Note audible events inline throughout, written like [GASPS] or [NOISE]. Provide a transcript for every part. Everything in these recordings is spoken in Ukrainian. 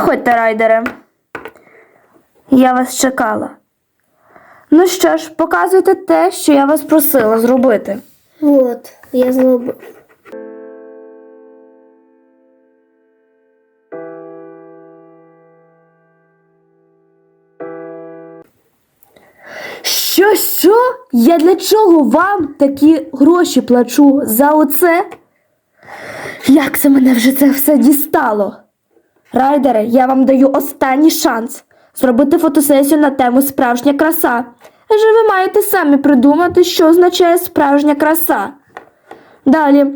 Заходьте, райдери. Я вас чекала. Ну що ж, показуйте те, що я вас просила зробити. От, я зробив. Що, що? Я для чого вам такі гроші плачу за оце? Як це мене вже це все дістало? Райдери, я вам даю останній шанс зробити фотосесію на тему справжня краса. Адже ви маєте самі придумати, що означає справжня краса. Далі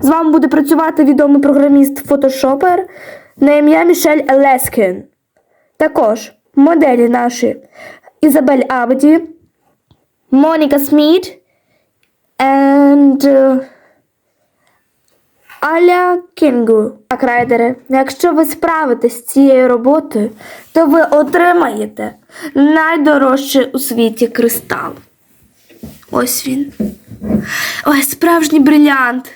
з вами буде працювати відомий програміст-фотошопер на ім'я Мішель Лескін. Також моделі наші Ізабель Абді, Моніка Сміт and uh, Аля Кінгу. Так, райдери, якщо ви справитесь з цією роботою, то ви отримаєте найдорожчий у світі кристал. Ось він. Ой, справжній брилянт.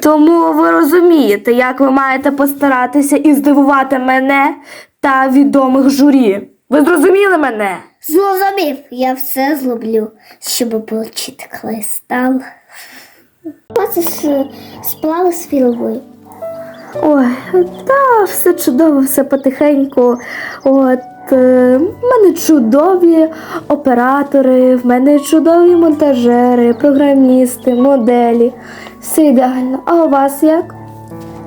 Тому ви розумієте, як ви маєте постаратися і здивувати мене та відомих журі. Ви зрозуміли мене? Зрозумів, я все зроблю, щоб отримати кристал. Оце ж сплави з фільмою. Ой, та все чудово, все потихеньку. От е, в мене чудові оператори, в мене чудові монтажери, програмісти, моделі. Все ідеально. А у вас як?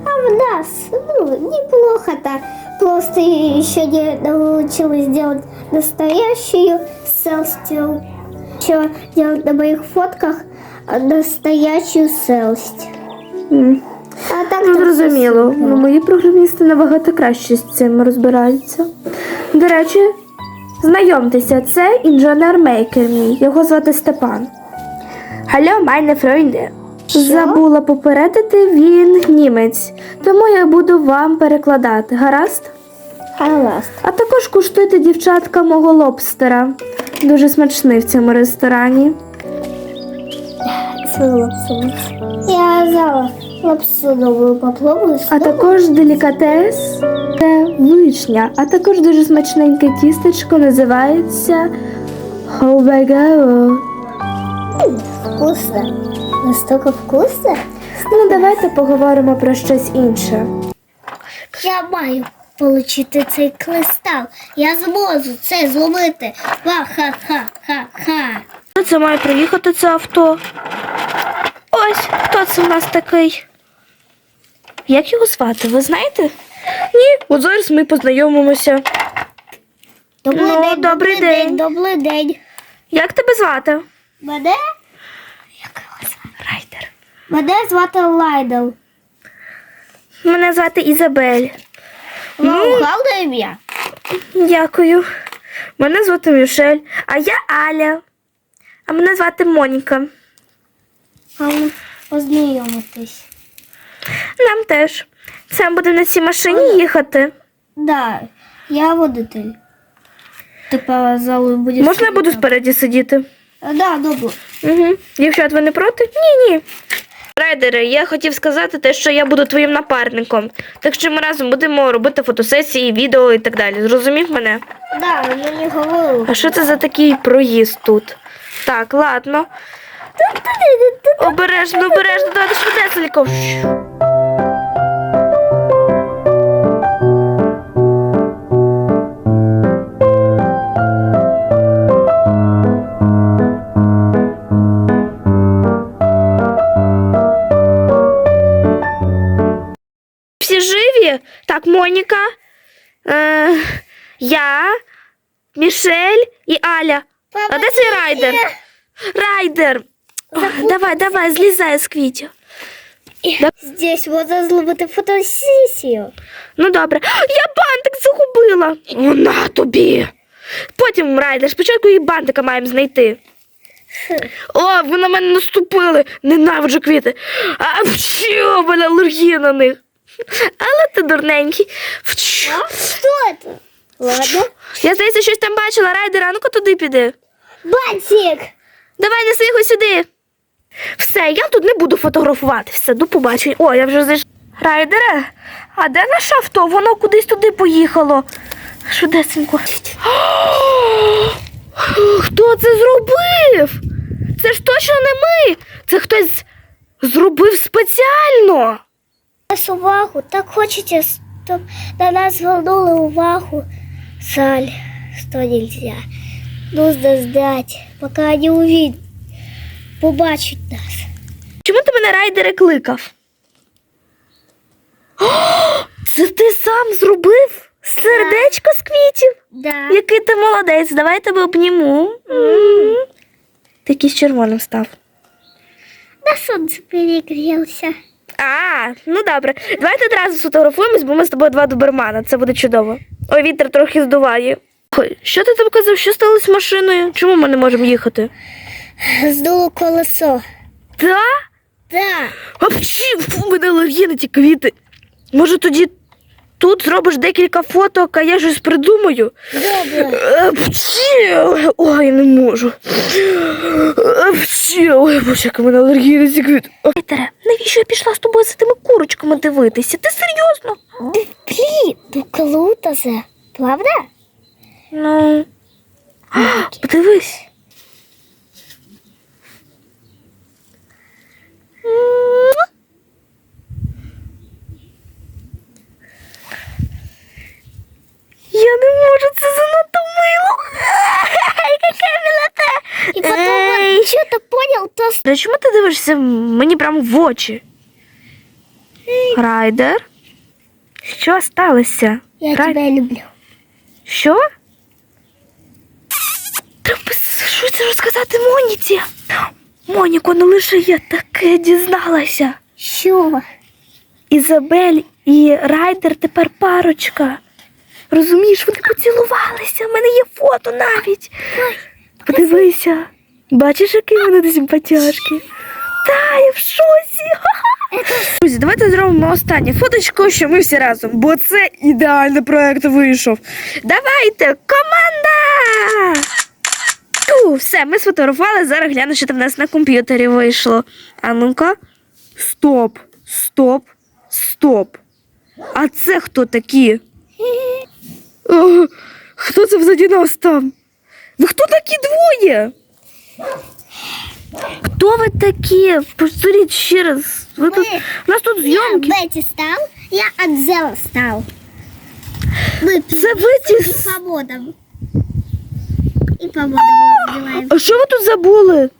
А в нас, ну, неплохо так. Просто еще не научилась делать настоящую селстью. Еще делать на моих фотках настоящую селсть. А так Ну, зрозуміло. Ну, мої програмісти набагато краще з цим розбираються. До речі, знайомтеся, це інженер-мейкер мій. Його звати Степан. Hallo, meine Freunde. Забула попередити, він німець, тому я буду вам перекладати. Гаразд? Гаразд. А також куштуйте дівчатка мого лобстера. Дуже смачний в цьому ресторані. Свою лапсу. Я взяла лапсу новую попробую. А також делікатес це вишня, а також дуже смачненьке тістечко називається ховегао. вкусно. Настолько вкусно. Ну, давайте поговоримо про щось інше. Я маю отримати цей кристал. Я зможу це зробити. Ха-ха-ха-ха-ха. Це має приїхати це авто. Хто це в нас такий. Як його звати, ви знаєте? Ні, от зараз ми познайомимося. Добрий Ну, день, добрий день. добрий день. Як тебе звати? Мене, Райдер. мене звати Лайдел. Мене звати Ізабель. Вам гарне ім'я? Дякую. Мене звати Мішель, а я Аля. А мене звати Моніка. Вам познайомитись. Нам теж. Це буде на цій машині їхати. Да, я водитель. Тепер залу буде. Можна я буду спереді сидіти? Да, добре. Угу. Дівчат, ви не проти? Ні, ні. Райдере, я хотів сказати те, що я буду твоїм напарником. Так що ми разом будемо робити фотосесії, відео і так далі. Зрозумів мене? Да, мені говорили. А що це за такий проїзд тут? Так, ладно. Обережно, обережно, давайте швидесенько. Всі живі? Так, Моніка, е, я, Мішель і Аля. А де цей райдер? Райдер! Давай, давай, злізай з квітів. Здесь можна зробити фотосесію. Ну добре. Я бантик загубила. О, на тобі. Потім райдер, спочатку і бантика маємо знайти. О, ви на мене наступили. Ненавиджу квіти. А що, в мене алергія на них. Але ти дурненький. Вчу. А? Що це? Ладно. Я здається, щось там бачила. Райдер, а ну-ка туди піди. Бантик! Давай неси його сюди. Все, я тут не буду фотографувати. Все, до побачення. О, я вже зайшла. Райдере, а де наше авто? Воно кудись туди поїхало. Швидесенько. [GASPS] Хто це зробив? Це ж точно не ми. Це хтось зробив спеціально. Нас увагу, так хочете, щоб на нас звернули увагу. Саль, что нельзя. Нужно ждать, пока они увидят, побачать нас. Чому ти мене райдере кликав? О, це ти сам зробив сердечко з квітів? Да. Який ти молодець, давай я тебе обніму. М. Ти якийсь червоним став. На солнце перегрелся. А, ну добре. Давайте одразу сфотографуємось, бо ми з тобою два добермана. Це буде чудово. Ой, вітер трохи здуває. Ой, що ти там казав? Що сталося з машиною? Чому ми не можемо їхати? Сдуло колесо. Та? Да. Апчі, фу, мене алергія на ті квіти. Може тоді тут зробиш декілька фоток, а я щось придумаю? Добре. Апчі, ой, не можу. Апчі, ой, боже, яка в мене алергія на ці квіти. Петере, навіщо я пішла з тобою за тими курочками дивитися? Ти серйозно? Блин, ну круто же. Правда? Ну. [GASPS] Подивись. Та чому ти дивишся мені прямо в очі? Райдер? Що сталося? я Рай- тебя люблю. Що? Треба щось розказати Моніці. Моніко, ну лише я таке дізналася. Що? Ізабель і Райдер тепер парочка. Розумієш, вони поцілувалися. У мене є фото навіть. Подивися. Бачиш, які вони симпатяшки? Та, я в шоці. Друзі, давайте зробимо останнє фоточко, що ми всі разом, бо це ідеальний проект вийшов. Давайте, команда! Ту, все, ми сфотографували, зараз гляну, що там в нас на комп'ютері вийшло. А ну-ка. Стоп, стоп, стоп. А це хто такі? [LAUGHS] О, хто це взаді нас там? Ви хто такі двоє? Хто ви такі? Повторіть ще раз. Ви тут... У нас тут Я зйомки. Бетти стал, я Анзела стал. Мы Це ви ті... и с- по модам. И по модам мы называем. А що ви тут забули?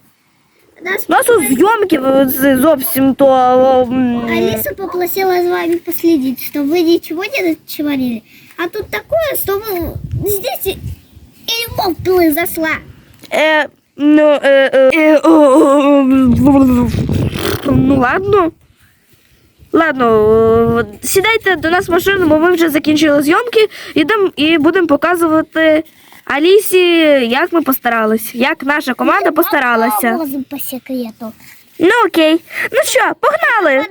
Нас У нас тут зйомки ви- це зовсім то. о, м, Алиса попросила за вами последить, чтобы вы ничего не начеварили. А тут такое, что вы здесь и, и любовь произошла. Е, ну, е, е, е, ну ладно. Ладно, сідайте до нас в машину, бо ми вже закінчили зйомки. Ідемо і будемо показувати Алісі, як ми постарались, як наша команда постаралася. По секрету. Ну окей. Ну що, погнали!